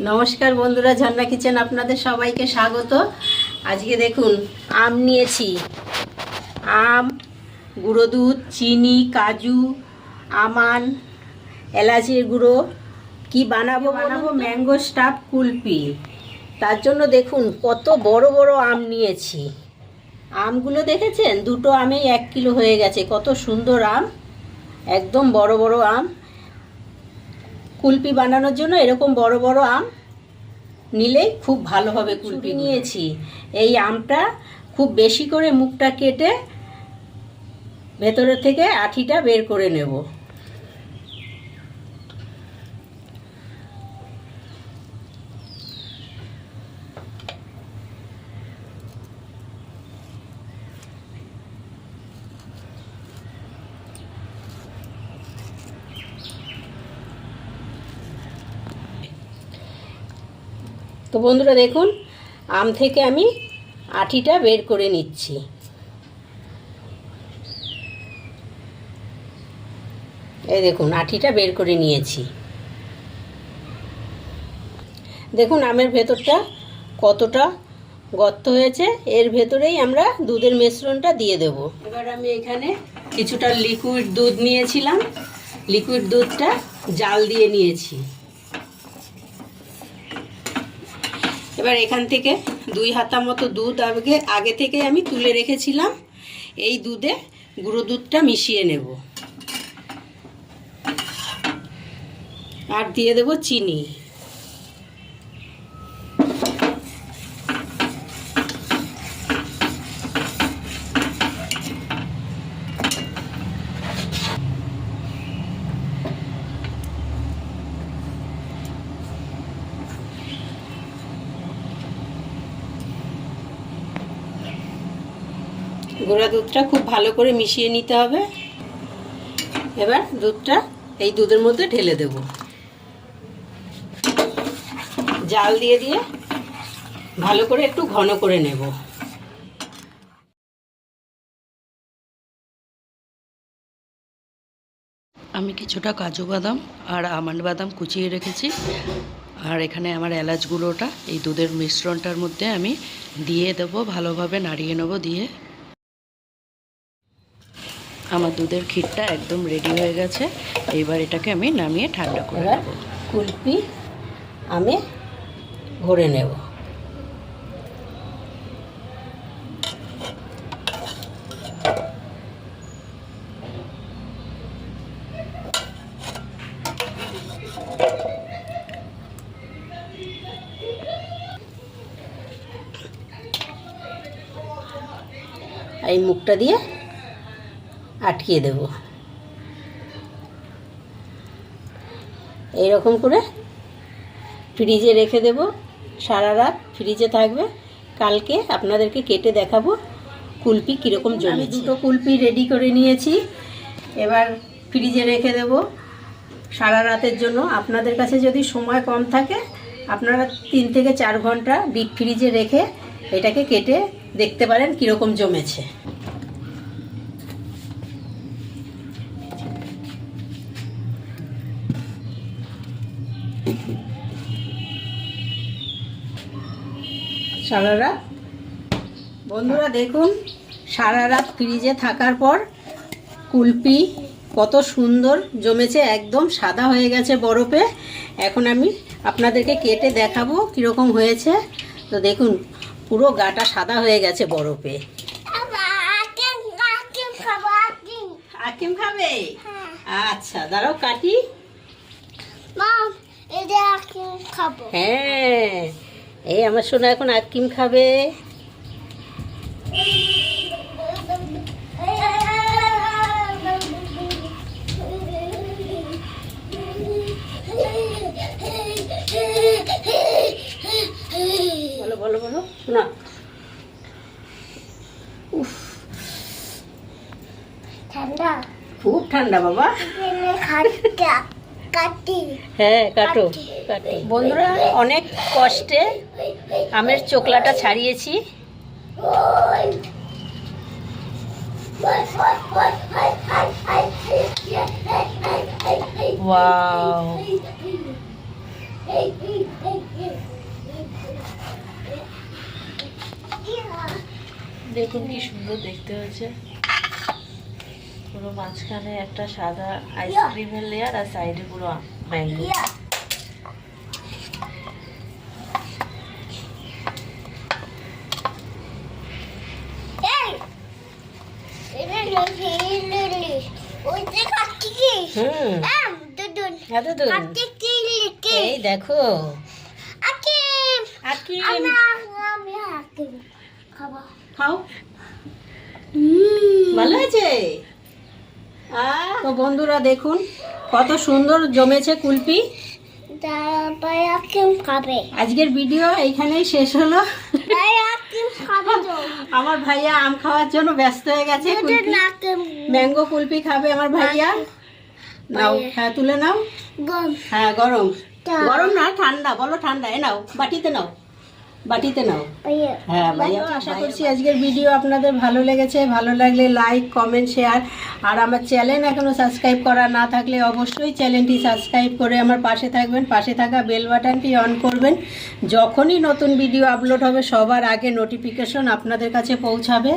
নমস্কার বন্ধুরা ঝর্ণা কিচেন আপনাদের সবাইকে স্বাগত। আজকে দেখুন, আম নিয়েছি। আম, গুঁড়ো দুধ, চিনি, কাজু, আমান, এলাচির গুঁড়ো। কি বানাবো বানাবো ম্যাঙ্গো স্টাফ কুলপি। তার জন্য দেখুন, কত বড় বড় আম নিয়েছি। আমগুলো দেখেছেন? দুটো আমেই এক কিলো হয়ে গেছে। কত সুন্দর আম। একদম বড় বড় আম। কুলপি বানানোর জন্য এরকম বড় বড় আম নিলেই খুব ভালো হবে কুলপি নিয়েছি এই আমটা খুব বেশি করে মুখটা কেটে ভেতরের থেকে আঠিটা বের করে নেব। তো বন্ধুরা দেখুন, আম থেকে আমি আঠিটা বের করে নিচ্ছি। এই দেখুন, আঠিটা বের করে নিয়েছি। দেখুন, আমের ভেতরটা কতটা গর্ত হয়েছে, এর ভেতরেই আমরা দুধের মিশ্রণটা দিয়ে দেব। এবার আমি এখানে কিছুটা লিকুইড দুধ নিয়েছিলাম। লিকুইড দুধটা জাল দিয়ে নিয়েছি। এবার এখান থেকে দুই হাতা মতো দুধ আগে আগে থেকে আমি তুলে রেখেছিলাম। এই দুধে গুঁড়ো দুধটা মিশিয়ে নেব। আর দিয়ে দেব চিনি। গোড়া দুধটা খুব ভালো করে মিশিয়ে নিতে হবে। এবার দুধটা এই দুধের মধ্যে ঢেলে দেব। জাল দিয়ে দিয়ে ভালো করে একটু ঘন করে নেব। আমি কিছুটা কাজু বাদাম আর আমন্ড বাদাম কুচিয়ে রেখেছি। আর এখানে আমার এলাচ গুঁড়োটা এই দুধের মিশ্রণটার মধ্যে আমি দিয়ে দেবো। ভালোভাবে নাড়িয়ে নেব দিয়ে। আমার দুধের ক্ষীরটা একদম রেডি হয়ে গেছে। এবার এটাকে আমি নামিয়ে ঠান্ডা করে নেব। কুলপি আমি ভরে নেব। এই মুখটা দিয়ে আটকিয়ে দেব। এইরকম করে ফ্রিজে রেখে দেব। সারা রাত ফ্রিজে থাকবে। কালকে আপনাদেরকে কেটে দেখাবো কুলপি কীরকম জমে দুটো কুলপি রেডি করে নিয়েছি। এবার ফ্রিজে রেখে দেব। সারা রাতের জন্য আপনাদের কাছে যদি সময় কম থাকে আপনারা তিন থেকে চার ঘণ্টা ডিপ ফ্রিজে রেখে এটাকে কেটে দেখতে পারেন কীরকম জমেছে। সারা রাত বন্ধুরা দেখুন সারা রাত ফ্রিজে থাকার পর কুলপি কত সুন্দর জমেছে একদম সাদা হয়ে গেছে বরফে। এখন আমি আপনাদেরকে কেটে দেখাবো কীরকম হয়েছে। তো দেখুন পুরো গাটা সাদা হয়ে গেছে বরফে। আকিম খাবে? আচ্ছা দাঁড়াও কাটি। হ্যাঁ। এই আমার সোনা এখন আকিম খাবে। বলো বলো বলো শোনা। উফ। ঠান্ডা? খুব ঠান্ডা বাবা। কাটি হ্যাঁ কাটো। কাটো। বন্ধুরা অনেক কষ্টে আমের চোকলাটা ছাড়িয়েছি। ওয়াও। দেখুন কি সুন্দর দেখতে হয়েছে। পুরো মাঝখানে একটা সাদা আইসক্রিমের লেয়ার আর সাইডে পুরো ম্যাঙ্গো এই দেখো। খাও। ভালো আছে তো বন্ধুরা দেখুন কত সুন্দর জমেছে কুলপি। আজকের ভিডিও এইখানেই শেষ হলো। আমার ভাইয়া আম খাওয়ার জন্য ব্যস্ত হয়ে গেছে ম্যাঙ্গো কুলপি খাবে আমার ভাইয়া। নাও হ্যাঁ তুলে নাও। হ্যাঁ গরম। গরম না ঠান্ডা বলো ঠান্ডা। এ নাও বাটিতে নাও। বাটিতে নাও। পাইয়ে হ্যাঁ ভাইয়া আশা করছি আজকের ভিডিও আপনাদের ভালো লেগেছে ভালো লাগলে লাইক কমেন্ট শেয়ার আর আমার চ্যানেল এখনও সাবস্ক্রাইব করা না থাকলে অবশ্যই চ্যানেলটি সাবস্ক্রাইব করে আমার পাশে থাকবেন পাশে থাকা বেল বাটনটি অন করবেন। যখনই নতুন ভিডিও আপলোড হবে সবার আগে নোটিফিকেশন আপনাদের কাছে পৌঁছাবে।